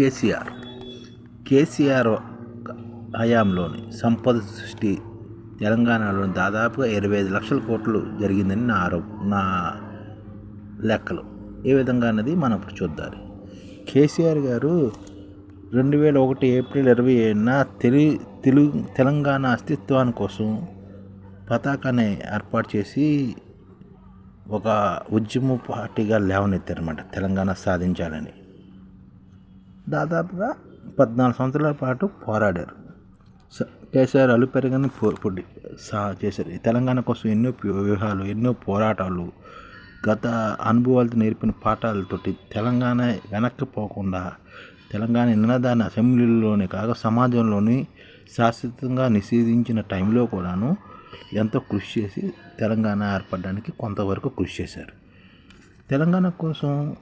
కేసీఆర్. కేసీఆర్ హయాంలోని సంపద సృష్టి తెలంగాణలో దాదాపుగా ఇరవై ఐదు లక్షల కోట్లు జరిగిందని నా ఆరో నా లెక్కలు. ఏ విధంగా అన్నది మనం ఇప్పుడు చూద్దాం కేసీఆర్ గారు రెండు వేల ఒకటి ఏప్రిల్ ఇరవై ఏడున తెలి తెలుగు తెలంగాణ అస్తిత్వాన్ని కోసం పతాకాన్ని ఏర్పాటు చేసి ఒక ఉద్యమ పార్టీగా లేవనెత్తారన్నమాట తెలంగాణ సాధించాలని. దాదాపుగా పద్నాలుగు సంవత్సరాల పాటు పోరాడారు. స- కేసీఆర్ అలుపెరగని పో- పొడి సా చేశారు. తెలంగాణ కోసం ఎన్నో వ్యూహాలు ఎన్నో పోరాటాలు గత అనుభవాలతో నేర్పిన పాఠాలతోటి తెలంగాణ వెనక్కి పోకుండా తెలంగాణ నినాదాన్ని అసెంబ్లీలోనే కాక సమాజంలోని శాశ్వతంగా నిషేధించిన టైంలో కూడాను ఎంతో కృషి చేసి తెలంగాణ ఏర్పడడానికి కొంతవరకు కృషి చేశారు. తెలంగాణ కోసం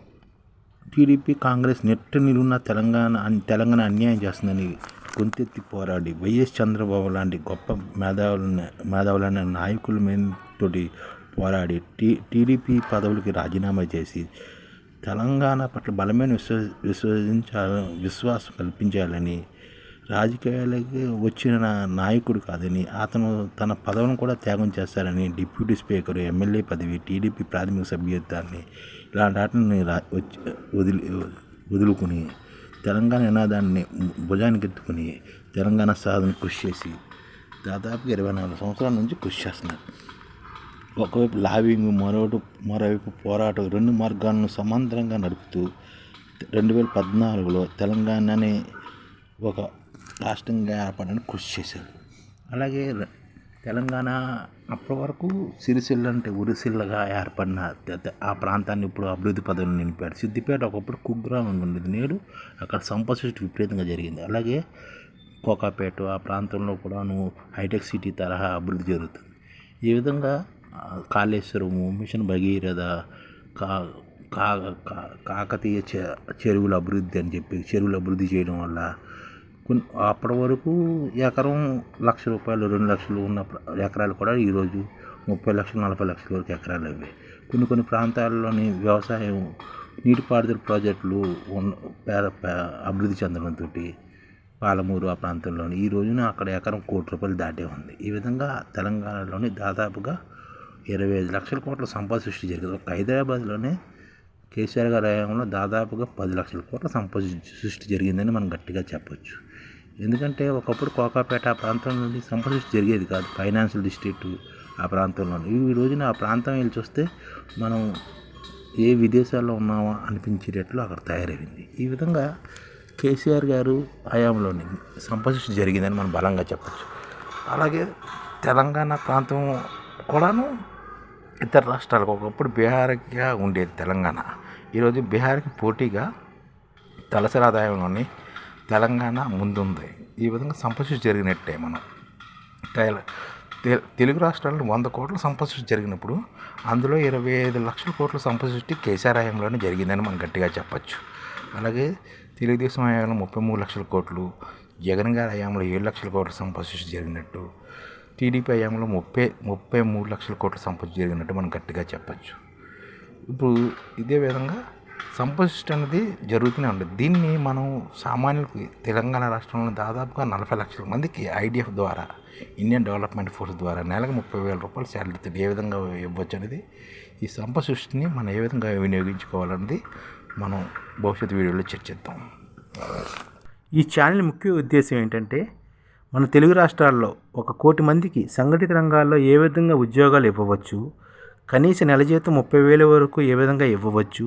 టీడీపీ కాంగ్రెస్ నెట్ట నిలున్న తెలంగాణ తెలంగాణ అన్యాయం చేస్తుందని గొంతెత్తి పోరాడి వైఎస్ చంద్రబాబు లాంటి గొప్ప మేధావుల మేధావులైన నాయకుల మీద తోటి పోరాడి టీ టీడీపీ పదవులకి రాజీనామా చేసి తెలంగాణ పట్ల బలమైన విశ్వ విశ్వసించాల విశ్వాసం కల్పించాలని రాజకీయాలకి వచ్చిన నాయకుడు కాదని అతను తన పదవిని కూడా త్యాగం చేస్తారని డిప్యూటీ స్పీకర్ ఎమ్మెల్యే పదవి టీడీపీ ప్రాథమిక సభ్యత్వాన్ని ఇలాంటి వాటిని రా వచ్చి వదిలి వదులుకుని తెలంగాణ నినాదాన్ని భుజానికి ఎత్తుకుని తెలంగాణ సాధన కృషి చేసి దాదాపు ఇరవై నాలుగు సంవత్సరాల నుంచి కృషి చేస్తున్నారు. ఒకవైపు లాబింగ్ మరోటి మరోవైపు పోరాటం రెండు మార్గాలను సమాంతరంగా నడుపుతూ రెండు వేల పద్నాలుగులో తెలంగాణని ఒక రాష్ట్రంగా ఏర్పడడానికి కృషి చేశారు అలాగే తెలంగాణ అప్పటి వరకు సిరిసిల్ల అంటే ఉరిసిల్లగా ఏర్పడిన ఆ ప్రాంతాన్ని ఇప్పుడు అభివృద్ధి పదవులు నింపాడు సిద్దిపేట ఒకప్పుడు కుగ్రామం ఉండేది. నేడు అక్కడ సంపద సృష్టి విపరీతంగా జరిగింది. అలాగే కోకాపేట ఆ ప్రాంతంలో కూడాను హైటెక్ సిటీ తరహా అభివృద్ధి జరుగుతుంది. ఈ విధంగా కాళేశ్వరము మిషన్ భగీరథ కా కా కా- కాకతీయ చె- చెరువుల అభివృద్ధి అని చెప్పి చెరువుల అభివృద్ధి చేయడం వల్ల కొన్ని అప్పటి వరకు ఎకరం లక్ష రూపాయలు రెండు లక్షలు ఉన్న ఎకరాలు కూడా ఈరోజు ముప్పై లక్షలు నలభై లక్షల వరకు ఎకరాలు అవి కొన్ని కొన్ని ప్రాంతాల్లోని వ్యవసాయం నీటిపారుదల ప్రాజెక్టులు ఉన్న పేద పే- అభివృద్ధి చెందడంతో పాలమూరు ఆ ప్రాంతంలోని ఈ రోజున అక్కడ ఎకరం కోటి రూపాయలు దాటే ఉంది. ఈ విధంగా తెలంగాణలోని దాదాపుగా ఇరవై ఐదు లక్షల కోట్ల సంపద సృష్టి జరిగింది. ఒక హైదరాబాద్లోనే కేసీఆర్ గారి హయాంలో దాదాపుగా పది లక్షల కోట్ల సంపద సృష్టి జరిగిందని మనం గట్టిగా చెప్పొచ్చు. ఎందుకంటే ఒకప్పుడు కోకాపేట ఆ ప్రాంతం నుండి సంపద సృష్టి జరిగేది కాదు. ఫైనాన్షియల్ డిస్ట్రిక్ట్ ఆ ప్రాంతంలో ఈ రోజున ఆ ప్రాంతం వెళ్ళి చూస్తే మనం ఏ విదేశాల్లో ఉన్నామో అనిపించేటట్లు అక్కడ తయారైంది. ఈ విధంగా కేసీఆర్ గారు హయాంలోని సంపద సృష్టి జరిగిందని మనం బలంగా చెప్పచ్చు. అలాగే తెలంగాణ ప్రాంతం కూడాను ఇతర రాష్ట్రాలకు ఒకప్పుడు బీహార్గా ఉండేది తెలంగాణ. ఈరోజు బీహార్కి పోటీగా తలసరి ఆదాయంలోని తెలంగాణ ముందుంది. ఈ విధంగా సంపద జరిగినట్టే మనం. తెలుగు రాష్ట్రాల్లో వంద కోట్ల సంపద సృష్టి జరిగినప్పుడు అందులో ఇరవై ఐదు లక్షల కోట్ల సంపద సృష్టి కేసీఆర్ హయాంలోనే జరిగిందని మనం గట్టిగా చెప్పచ్చు. అలాగే తెలుగుదేశం హయాంలో ముప్పై మూడు లక్షల కోట్లు జగన్ గారి హయాంలో ఏడు లక్షల కోట్ల సంపద సృష్టి జరిగినట్టు టీడీపీ హయాంలో ముప్పై ముప్పై మూడు లక్షల కోట్ల సంపద జరిగినట్టు మనం గట్టిగా చెప్పచ్చు. ఇప్పుడు ఇదే విధంగా సంపద అనేది జరుగుతూనే ఉండదు దీన్ని మనం సామాన్యులకు తెలంగాణ రాష్ట్రంలో దాదాపుగా నలభై లక్షల మందికి ఐడిఎఫ్ ద్వారా ఇండియన్ డెవలప్మెంట్ ఫోర్స్ ద్వారా నెలకు ముప్పై వేల రూపాయలు శాలరీ ఏ విధంగా ఇవ్వచ్చు అనేది ఈ సంపద సృష్టిని మనం ఏ విధంగా వినియోగించుకోవాలన్నది మనం భవిష్యత్తు వీడియోలో చర్చిద్దాం. ఈ ఛానల్ ముఖ్య ఉద్దేశం ఏంటంటే మన తెలుగు రాష్ట్రాల్లో ఒక కోటి మందికి సంఘటిత రంగాల్లో ఏ విధంగా ఉద్యోగాలు ఇవ్వవచ్చు కనీస నెల జీతం ముప్పై వేల వరకు ఏ విధంగా ఇవ్వవచ్చు